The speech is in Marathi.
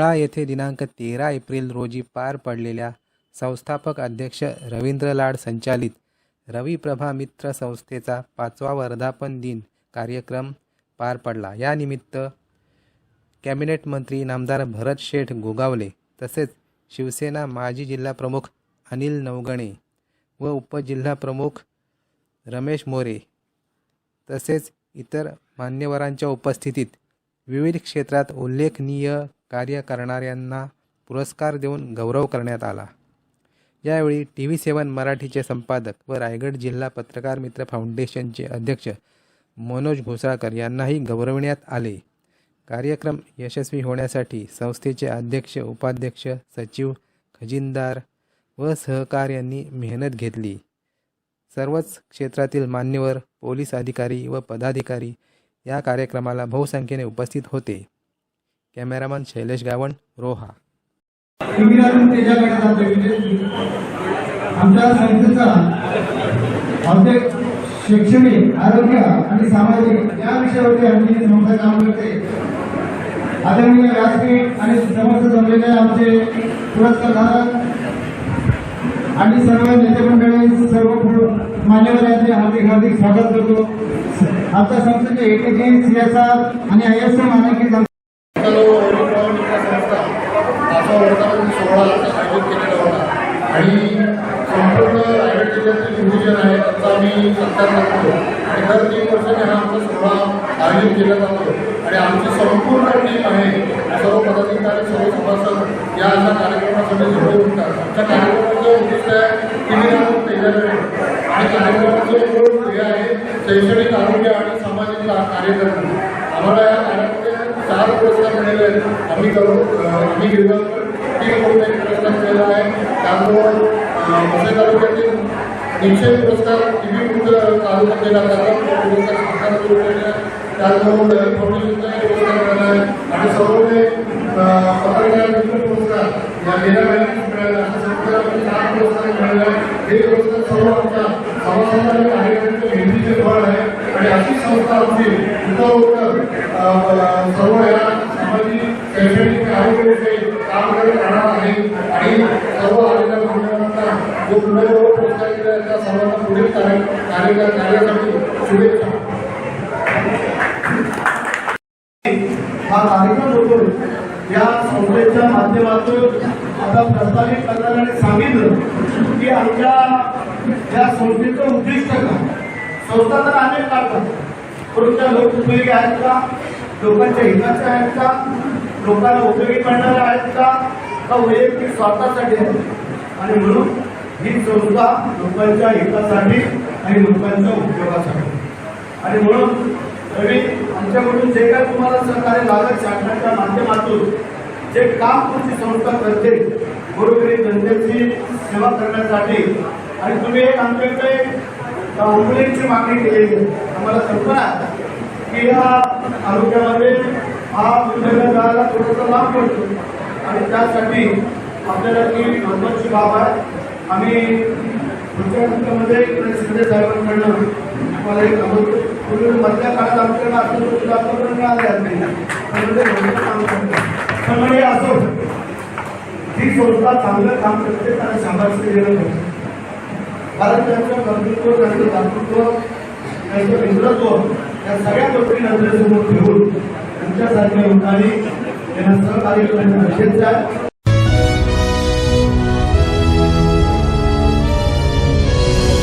मंगळा येथे दिनांक तेरा एप्रिल रोजी पार पडलेल्या संस्थापक अध्यक्ष रवींद्र लाड संचालित रविप्रभा मित्र संस्थेचा पाचवा वर्धापन दिन कार्यक्रम पार पडला. यानिमित्त कॅबिनेट मंत्री नामदार भरत शेठ गोगावले तसेच शिवसेना माजी जिल्हाप्रमुख अनिल नवगणे व उपजिल्हाप्रमुख रमेश मोरे तसेच इतर मान्यवरांच्या उपस्थितीत विविध क्षेत्रात उल्लेखनीय कार्य करणाऱ्यांना पुरस्कार देऊन गौरव करण्यात आला. यावेळी टी व्ही सेवन मराठीचे संपादक व रायगड जिल्हा पत्रकार मित्र फाउंडेशनचे अध्यक्ष मनोज घोसाळकर यांनाही गौरविण्यात आले. कार्यक्रम यशस्वी होण्यासाठी संस्थेचे अध्यक्ष उपाध्यक्ष सचिव खजिनदार व सहकार्यांनी मेहनत घेतली. सर्वच क्षेत्रातील मान्यवर पोलीस अधिकारी व पदाधिकारी या कार्यक्रमाला बहुसंख्येने उपस्थित होते. कॅमेरामन शैलेश गावण रोहा. आमच्या संस्थेचा औद्योगिक शैक्षणिक आरोग्य आणि सामाजिक या विषयावरती आमची संस्था काम करते. आदरणीय व्यासपीठ आणि समस्त जमलेले आमचे पुरस्कारधारक आणि सर्व नेते मंडळी सर्व मान्यवरांचे हार्दिक हार्दिक स्वागत करतो. आमच्या संस्थेचे एटीजी सीएसआर आणि आय एस एम मानांकित वर्धापन सोहळा आयोजित केलेला होता आणि संपूर्ण रायगड जिल्ह्यातील आहे त्यांचा आम्ही सत्कार करतो. आणि दर तीन वर्षाने हा आमचा सोहळा आयोजित केला जातो. आणि आमची संपूर्ण टीम आहे सर्व पदाधिकारी सर्व सभासद या अशा कार्यक्रमासाठी जोडे होतात त्या कार्यक्रमाचं उद्दिष्ट आहे की मी राहून आणि कार्यक्रमाचं आहे शैक्षणिक आरोग्य आणि सामाजिक कार्य करणं. आम्हाला या कार्यामध्ये चार पुरस्कार मिळाले. आहेत आम्ही करू. आम्ही गिरगावकर तीन कोटी एक पुरस्कार मिळाला आहे. त्यामुळं वसई तालुक्यातील तीनशे पुरस्कार टी व्ही चालू केला जातात पुरस्कार सरकार सुरू केले. त्याचबरोबर दलित फाउंडेशनचा एक पुरस्कार मिळाला आहे आणि सर्वने पत्रकार मित्र पुरस्कार या गेल्या महिन्यात मिळाला. आहे संस्थेला चार पुरस्कार मिळाले. आहेत हे पुरस्कार सर्व आमच्या सभासदांना आहे हिंदीचे फळ आहे. आणि अशी संस्था असतील उद्योग सर्व या सामाजिक शैक्षणिक आरोग्याविषयी काम करत राहणार आहे. आणि सर्व आलेल्या जो त्या सर्वांना कार्य कार्य कार्यासाठी शुभेच्छा. हा कार्यक्रम होतो. या संस्थेच्या माध्यमातून आता प्रस्तावित करणाऱ्याने सांगितलं की आमच्या या संस्थेचं उद्दिष्ट काय? संस्था तर अनेक काढतात परंतु लोक उपयोगी आहेत का? लोकांच्या हिताचे आहेत का? लोकांना उपयोगी पडणारे आहेत का? का वैयक्तिक स्वार्थासाठी आहेत? आणि म्हणून ही संस्था लोकांच्या हितासाठी आणि लोकांच्या उपयोगासाठी आणि म्हणून रवी आमच्याकडून जे काय तुम्हाला सहकार्य लागत शासनाच्या माध्यमातून जे काम तुमची संस्था करते बरोबरी जनतेची सेवा करण्यासाठी आणि तुम्ही एक आमच्याकडे अँब्युलन्सची मागणी केलेली आम्हाला कल्पना आहे की या आरोग्यामध्ये हा दुर्दैव जायला थोडासा लाभ पडतो. आणि त्यासाठी आपल्याला ती महत्वाची बाब आहे. आम्ही पुढच्या मिनिटामध्ये इकडे शिंदे साहेबांकडनं आम्हाला एक अमोल पूर्वी मधल्या काळात आमच्याकडे असं सुद्धा आपण मिळाले नाही म्हणजे असो ही संस्था चांगलं काम करते त्यांना सांभाळचं गेलं पाहिजे कारण त्यांचं कर्तृत्व त्यांचं दातृत्व त्यांचं मित्रत्व या सगळ्या गोष्टी नजरेसमोर ठेवून त्यांच्यासारख्या लोकांनी त्यांना सहकार्य करण्याचा गरजेचं आहे